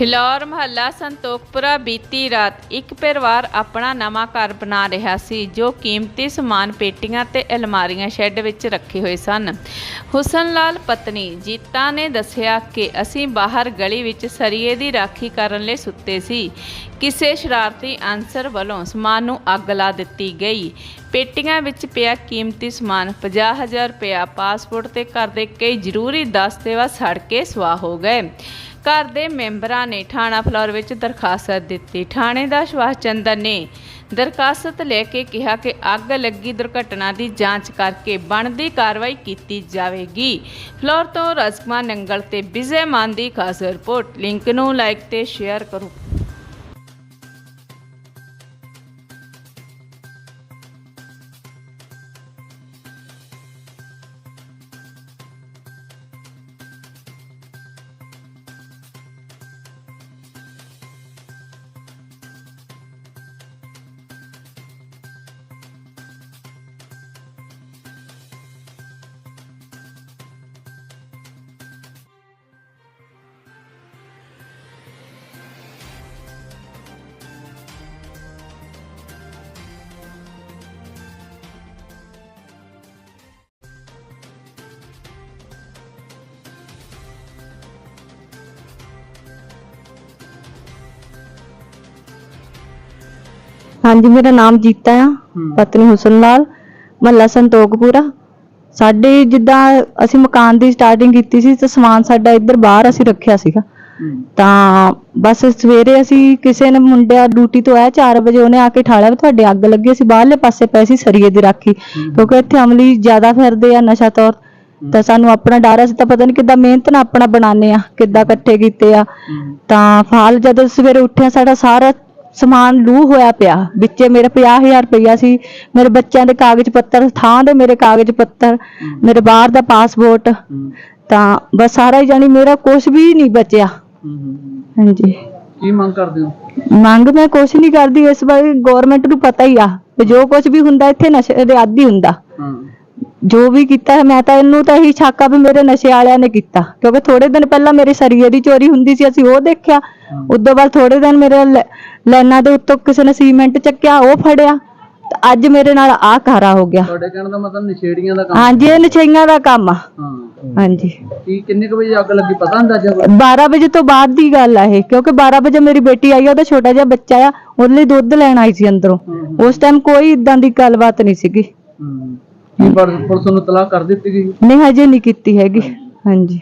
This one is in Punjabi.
ਫਿਲੌਰ ਮਹੱਲਾ ਸੰਤੋਖਪੁਰਾ ਬੀਤੀ ਰਾਤ ਇੱਕ ਪਰਿਵਾਰ ਆਪਣਾ ਨਵਾਂ ਘਰ ਬਣਾ ਰਿਹਾ ਸੀ, ਜੋ ਕੀਮਤੀ ਸਮਾਨ, ਪੇਟੀਆਂ ਤੇ ਅਲਮਾਰੀਆਂ ਸ਼ੈੱਡ ਵਿੱਚ ਰੱਖੇ ਹੋਏ ਸਨ। ਹੁਸਨ ਲਾਲ ਪਤਨੀ ਜੀਤਾ ਨੇ ਦੱਸਿਆ ਕਿ ਅਸੀਂ ਬਾਹਰ ਗਲੀ ਵਿੱਚ ਸਰੀਏ ਦੀ ਰਾਖੀ ਕਰਨ ਲਈ ਸੁੱਤੇ ਸੀ। ਕਿਸੇ ਸ਼ਰਾਰਤੀ ਅਨਸਰ ਵੱਲੋਂ ਸਮਾਨ ਨੂੰ ਅੱਗ ਲਾ ਦਿੱਤੀ ਗਈ। ਪੇਟੀਆਂ ਵਿੱਚ ਪਿਆ ਕੀਮਤੀ ਸਮਾਨ 50000 ਰੁਪਇਆ। ਪਾਸਪੋਰਟ ਤੇ ਘਰ ਦੇ ਕਈ ਜ਼ਰੂਰੀ ਦਸਤਾਵੇਜ਼ ਸੜ ਕੇ ਸੁਆਹ ਹੋ ਗਏ। ਘਰ ਦੇ ਮੈਂਬਰਾਂ ਨੇ ਥਾਣਾ ਫਲੋਰ ਵਿੱਚ ਦਰਖਾਸਤ ਦਿੱਤੀ। ਥਾਣੇ ਦਾ ਸੁਭਾਸ਼ ਚੰਦਰ ਨੇ ਦਰਖਾਸਤ ਲੈ ਕੇ ਕਿਹਾ ਕਿ ਅੱਗ ਲੱਗੀ ਦੁਰਘਟਨਾ ਦੀ ਜਾਂਚ ਕਰਕੇ ਬਣਦੀ ਕਾਰਵਾਈ ਕੀਤੀ ਜਾਵੇਗੀ। ਫਲੌਰ ਤੋਂ ਰਸਮਾ ਨੰਗਲ ਤੇ ਵਿਜੇ ਮਾਨ ਦੀ ਖਾਸ ਰਿਪੋਰਟ। ਲਿੰਕ ਨੂੰ ਲਾਈਕ ਤੇ ਸ਼ੇਅਰ ਕਰੋ। ਹਾਂਜੀ ਮੇਰਾ ਨਾਮ ਜੀਤਾ ਆ ਪਤਨੀ ਹੁਸਨ ਲਾਲ ਮਹੱਲਾ ਸੰਤੋਖਪੁਰਾ। ਸਾਡੇ ਜਿੱਦਾਂ ਅਸੀਂ ਮਕਾਨ ਦੀ ਸਟਾਰਟਿੰਗ ਕੀਤੀ ਸੀ ਤੇ ਸਮਾਨ ਸਾਡਾ ਇੱਧਰ ਬਾਹਰ ਅਸੀਂ ਰੱਖਿਆ ਸੀਗਾ। ਤਾਂ ਬਸ ਸਵੇਰੇ ਅਸੀਂ ਕਿਸੇ ਨੇ ਮੁੰਡਿਆ ਡਿਊਟੀ ਤੋਂ ਆਇਆ 4 ਵਜੇ ਉਹਨੇ ਆ ਕੇ ਠਾਲਿਆ ਤੁਹਾਡੇ ਅੱਗ ਲੱਗੀ ਸੀ ਬਾਹਰਲੇ ਪਾਸੇ ਪਏ ਸੀ ਸਰੀਏ ਦੀ ਰਾਖੀ। ਕਿਉਂਕਿ ਇੱਥੇ ਅਮਲੀ ਜ਼ਿਆਦਾ ਫਿਰਦੇ ਆ ਨਸ਼ਾ ਤੌਰ ਤਾਂ ਸਾਨੂੰ ਆਪਣਾ ਡਰ ਅਸੀਂ ਤਾਂ ਪਤਾ ਨਹੀਂ ਕਿੱਦਾਂ ਮਿਹਨਤ ਨਾਲ ਆਪਣਾ ਬਣਾਉਂਦੇ ਆ ਕਿੱਦਾਂ ਇਕੱਠੇ ਕੀਤੇ ਆ। ਤਾਂ ਫਾਲ ਜਦੋਂ ਸਵੇਰੇ ਉੱਠਿਆ ਸਾਡਾ ਸਾਰਾ ਸਮਾਨ ਲੂ ਹੋਇਆ ਪਿਆ। ਵਿੱਚੇ ਮੇਰੇ 50000 ਰੁਪਇਆ ਸੀ। ਮੇਰੇ ਬੱਚਿਆਂ ਦੇ ਕਾਗਜ਼ ਪੱਤਰ ਥਾਂ ਦੇ ਮੇਰੇ ਕਾਗਜ਼ ਪੱਤਰ ਮੇਰੇ ਬਾਹਰ ਦਾ ਪਾਸਪੋਰਟ। ਤਾਂ ਬਸ ਸਾਰਾ ਹੀ ਜਾਨੀ ਮੇਰਾ ਕੁਝ ਵੀ ਨਹੀਂ ਬਚਿਆ। ਹਾਂਜੀ। ਕੀ ਮੰਗ ਕਰਦੇ ਹੋ? ਮੰਗ ਮੈਂ ਕੁਝ ਨਹੀਂ ਕਰਦੀ। ਇਸ ਵਾਰੀ ਗਵਰਨਮੈਂਟ ਨੂੰ ਪਤਾ ਹੀ ਆ ਜੋ ਕੁਝ ਵੀ ਹੁੰਦਾ ਇੱਥੇ ਨਸ਼ੇ ਦੇ ਆਦੀ ਹੁੰਦਾ। ਜੋ ਵੀ ਕੀਤਾ ਹੈ ਮੈਂ ਤਾਂ ਇਹਨੂੰ ਤਾਂ ਇਹੀ ਛਾਕਾ ਵੀ ਮੇਰੇ ਨਸ਼ੇ ਵਾਲਿਆਂ ਨੇ ਕੀਤਾ। ਕਿਉਂਕਿ ਥੋੜੇ ਦਿਨ ਪਹਿਲਾਂ ਮੇਰੇ ਸਰੀਏ ਦੀ ਚੋਰੀ ਹੁੰਦੀ ਸੀ ਅਸੀਂ ਉਹ ਦੇਖਿਆ। ਉਦੋਂ ਬਾਅਦ ਥੋੜੇ ਦਿਨ ਮੇਰੇ ਲੈ- ਲਾਈਨਾਂ ਦੇ ਉੱਤੋਂ ਕਿਸੇ ਨੇ ਸੀਮੈਂਟ ਚੱਕਿਆ ਉਹ ਫੜਿਆ। ਅੱਜ ਮੇਰੇ ਨਾਲ ਆਹ ਕਾਰਾ ਹੋ ਗਿਆ। ਤੁਹਾਡੇ ਕਹਿਣ ਦਾ ਮਤਲਬ ਨਸ਼ੇੜੀਆਂ ਦਾ ਕੰਮ ਹਾਂਜੀ ਇਹ ਨਸ਼ਈਆਂ ਦਾ ਕੰਮ ਆ। ਹਾਂਜੀ। ਕੀ ਕਿੰਨੇ ਕੁ ਵਜੇ ਅੱਗ ਲੱਗੀ ਪਤਾ ਅੰਦਾਜ਼ਾ ਕੋਈ? 12 ਵਜੇ ਤੋਂ ਬਾਅਦ ਦੀ ਗੱਲ ਆ ਇਹ ਕਿਉਂਕਿ 12 ਵਜੇ ਮੇਰੀ ਬੇਟੀ ਆਈ ਆ ਉਹਦਾ ਛੋਟਾ ਜਿਹਾ ਬੱਚਾ ਆ ਉਹਦੇ ਲਈ ਦੁੱਧ ਲੈਣ ਆਈ ਸੀ ਅੰਦਰੋਂ। ਉਸ ਟਾਈਮ ਕੋਈ ਇਦਾਂ ਦੀ ਗੱਲਬਾਤ ਨਹੀਂ ਸੀਗੀ। ਕੀ ਪਰ ਪੁਲਿਸ ਨੂੰ ਤਲਾਹ ਕਰ ਦਿੱਤੀ ਗਈ? ਨਹੀਂ ਹਜੇ ਨਹੀਂ ਕੀਤੀ ਹੈਗੀ। ਹਾਂਜੀ।